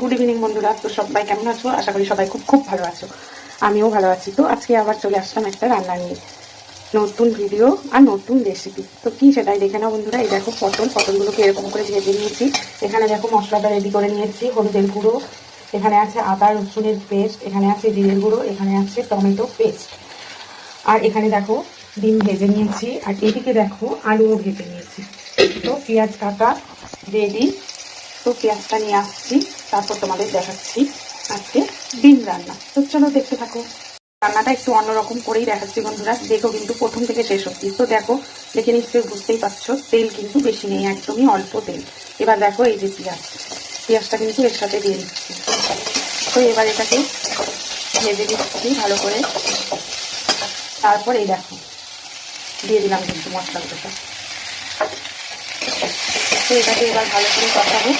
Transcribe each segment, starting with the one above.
Good evening বন্ধুরা। তো সবাই কেমন আছো? আশা করি সবাই খুব খুব ভালো আছো। আমিও ভালো আছি। তো আজকে আবার চলে আসলাম একটা রান্না নিয়ে। নতুন ভিডিও আর নতুন রেসিপি তো কি সেটাই দেখে নাও বন্ধুরা। এই দেখো পটল। পটলগুলোকে এরকম করে ভেজে নিয়েছি। এখানে দেখো মশলাটা রেডি করে নিয়েছি। হলুদের গুঁড়ো। এখানে আছে আদা, রসুনের পেস্ট এখানে আছে জিরের গুঁড়ো। এখানে আছে টমেটো পেস্ট আর এখানে দেখো ডিম ভেজে নিয়েছি। আর এদিকে দেখো আলুও ভেজে নিয়েছি। তো পেঁয়াজ কাটা রেডি তো পেঁয়াজটা নিয়ে আসছি, তারপর তোমাদের দেখাচ্ছি আজকে ডিম রান্না। তো চলো দেখতে থাকো। রান্নাটা একটু অন্যরকম করেই দেখাচ্ছি বন্ধুরা। দেখো কিন্তু প্রথম থেকে শেষ অব্দি তো দেখো, দেখে নিশ্চয়ই বুঝতেই পারছ, তেল কিন্তু বেশি নেই, একদমই অল্প তেল। এবার দেখো এই যে পেঁয়াজ। পেঁয়াজটা কিন্তু এর সাথে দিয়ে দিচ্ছি। তো এবার এটাকে ভেজে দিচ্ছি ভালো করে। তারপর এই দেখো, দিয়ে দিলাম কিন্তু মশলাগুলো তো এটাকে এবার ভালো করে কষাবো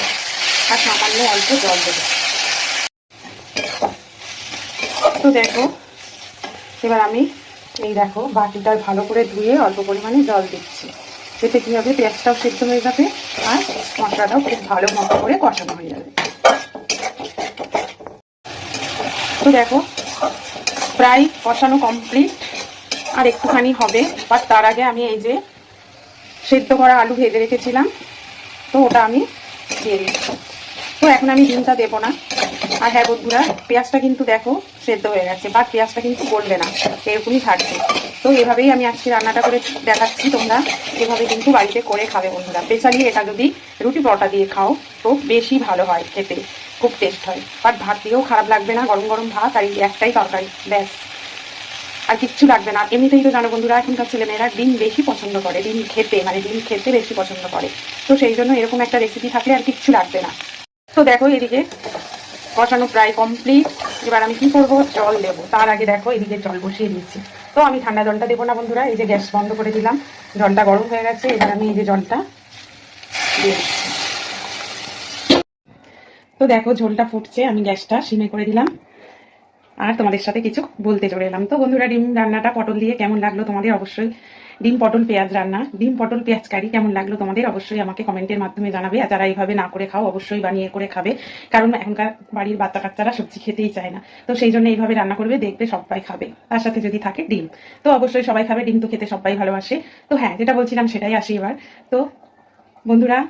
আর সামান্য অল্প জল দেবো। তো দেখো, এবার আমি এই দেখো, বাটিটা ভালো করে ধুয়ে অল্প পরিমাণে জল দিচ্ছি। এতে কী হবে? পেঁয়াজটাও সেদ্ধ হয়ে যাবে আর মশলাটাও খুব ভালো মতো করে কষানো হয়ে যাবে। তো দেখো, প্রায় কষানো কমপ্লিট আর একটুখানি হবে বাট তার আগে আমি এই যে সেদ্ধ করা আলু ভেজে রেখেছিলাম। তো ওটা আমি দিয়ে দিচ্ছি। তো এখন আমি ডিমটা দেবো না। আর হ্যাঁ বন্ধুরা, পেঁয়াজটা কিন্তু দেখো সেদ্ধ হয়ে গেছে বাট পেঁয়াজটা কিন্তু গলবে না, এরকমই থাকবে। তো এভাবেই আমি আজকে রান্নাটা করে দেখাচ্ছি তোমরা। এভাবে কিন্তু বাড়িতে করে খাবে বন্ধুরা। স্পেশালি এটা যদি রুটি পরোটা দিয়ে খাও, তো বেশি ভালো হয় খেতে, খুব টেস্ট হয়। বাট ভাত দিয়েও খারাপ লাগবে না, গরম গরম ভাত আর এই একটাই তরকারি, ব্যাস। আর কিচ্ছু লাগবে না। এমনিতেই তো জানো বন্ধুরা, এখনকার ছেলেমেয়েরা ডিম বেশি পছন্দ করে, ডিম খেতে মানে ডিম খেতে বেশি পছন্দ করে। তো সেই জন্য এরকম একটা রেসিপি থাকলে আর কিচ্ছু লাগবে না। তো দেখো এদিকে, কষানো প্রায় কমপ্লিট এবার আমি কি করব? জল দেবো। তার আগে দেখো এদিকে জল বসিয়ে দিচ্ছি। তো আমি ঠান্ডা জলটা দেবো না বন্ধুরা, এই যে গ্যাস বন্ধ করে দিলাম। জলটা গরম হয়ে গেছে, এবার আমি এই যে জলটা দিয়ে তো দেখো ঝোলটা ফুটছে, আমি গ্যাসটা সিমে করে দিলাম। আর তোমাদের সাথে কিছু বলতে চলে এলাম। তো বন্ধুরা, ডিম রান্নাটা পটল দিয়ে কেমন লাগল তোমাদের? অবশ্যই ডিম, পটল, পেঁয়াজ রান্না। ডিম, পটল, পেঁয়াজ কারি কেমন লাগল তোমাদের? অবশ্যই আমাকে কমেন্টের মাধ্যমে জানাবে। আর যারা এইভাবে না করে খাও, অবশ্যই বানিয়ে করে খাবে। কারণ এখনকার বাড়ির বাচ্চা কাচ্চারা সবজি খেতেই চায় না। তো সেই জন্য এইভাবে রান্না করবে, দেখবে সবাই খাবে। তার সাথে যদি থাকে ডিম। তো অবশ্যই সবাই খাবে, ডিম তো খেতে সবাই ভালোবাসে। তো হ্যাঁ যেটা বলছিলাম সেটাই আসি এবার। তো বন্ধুরা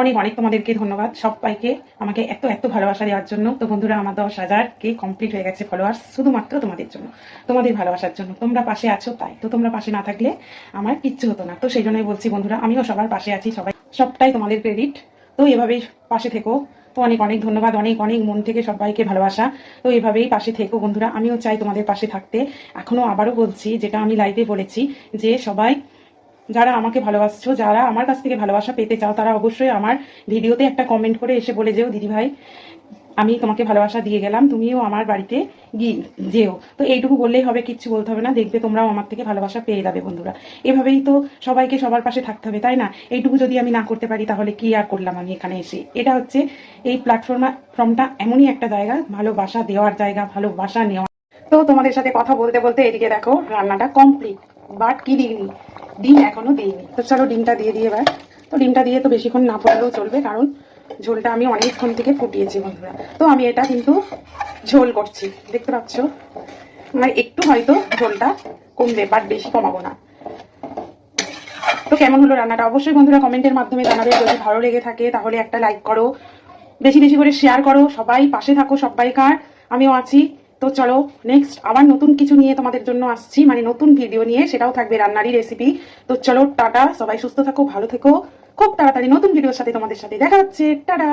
অনেক অনেক তোমাদেরকে ধন্যবাদ। সবাইকে আমাকে এত এত ভালোবাসা দেওয়ার জন্য। তো বন্ধুরা, আমার দশ হাজার কে কমপ্লিট হয়ে গেছে ফলোয়ার্স শুধুমাত্র তোমাদের জন্য, তোমাদের ভালোবাসার জন্য। তোমরা পাশে আছো তাই তো, তোমরা পাশে না থাকলে আমার কিচ্ছু হতো না। তো সেই জন্যই বলছি বন্ধুরা, আমিও সবার পাশে আছি, সবাই সবটাই তোমাদের ক্রেডিট তো এভাবেই পাশে থেকো। তো অনেক অনেক ধন্যবাদ, অনেক অনেক মন থেকে সবাইকে ভালোবাসা। তো এভাবেই পাশে থেকো বন্ধুরা, আমিও চাই তোমাদের পাশে থাকতে। এখনও আবারও বলছি, যেটা আমি লাইভে বলেছি, যে সবাই যারা আমাকে ভালোবাসছো, যারা আমার কাছ থেকে ভালোবাসা পেতে চাও, তারা অবশ্যই আমার ভিডিওতে একটা কমেন্ট করে এসে বলে যেও, দিদি ভাই। আমি তোমাকে ভালোবাসা দিয়ে গেলাম, তুমিও আমার বাড়িতে গিয়ে যেও। তো এইটুকু বললেই হবে, কিচ্ছু বলতে হবে না, দেখবে তোমরাও আমার থেকে ভালোবাসা পেয়ে যাবে বন্ধুরা। এভাবেই তো সবাইকে সবার পাশে থাকতে হবে, তাই না? এইটুকু যদি আমি না করতে পারি, তাহলে কি আর করলাম আমি এখানে এসে? এটা হচ্ছে এই প্ল্যাটফর্মা ফর্মটা এমনই একটা জায়গা, ভালোবাসা দেওয়ার জায়গা, ভালোবাসা নেওয়া তো তোমাদের সাথে কথা বলতে বলতে এদিকে দেখো, রান্নাটা কমপ্লিট বাট কি দিইনি? ডিম এখনও দিইনি। তো চলো ডিমটা দিয়ে দিয়ে এবার। তো ডিমটা দিয়ে তো বেশিক্ষণ না পড়লেও চলবে, কারণ ঝোলটা আমি অনেকক্ষণ থেকে ফুটিয়েছি বন্ধুরা। তো আমি এটা কিন্তু ঝোল করছি, দেখতে পাচ্ছ? মানে একটু হয়তো ঝোলটা কমবে বাট বেশি কমাবো না। তো কেমন হলো রান্নাটা? অবশ্যই বন্ধুরা কমেন্টের মাধ্যমে জানাবে। যদি ভালো লেগে থাকে, তাহলে একটা লাইক করো। বেশি বেশি করে শেয়ার করো। সবাই পাশে থাকো, সবাইকার। আমিও আছি। তো চলো নেক্সট আবার নতুন কিছু নিয়ে তোমাদের জন্য আসছি। মানে নতুন ভিডিও নিয়ে, সেটাও থাকবে রান্নারই রেসিপি তো চলো, টাটা, সবাই সুস্থ থাকো, ভালো থেকো। খুব তাড়াতাড়ি নতুন ভিডিওর সাথে তোমাদের সাথে দেখা হচ্ছে। টাটা!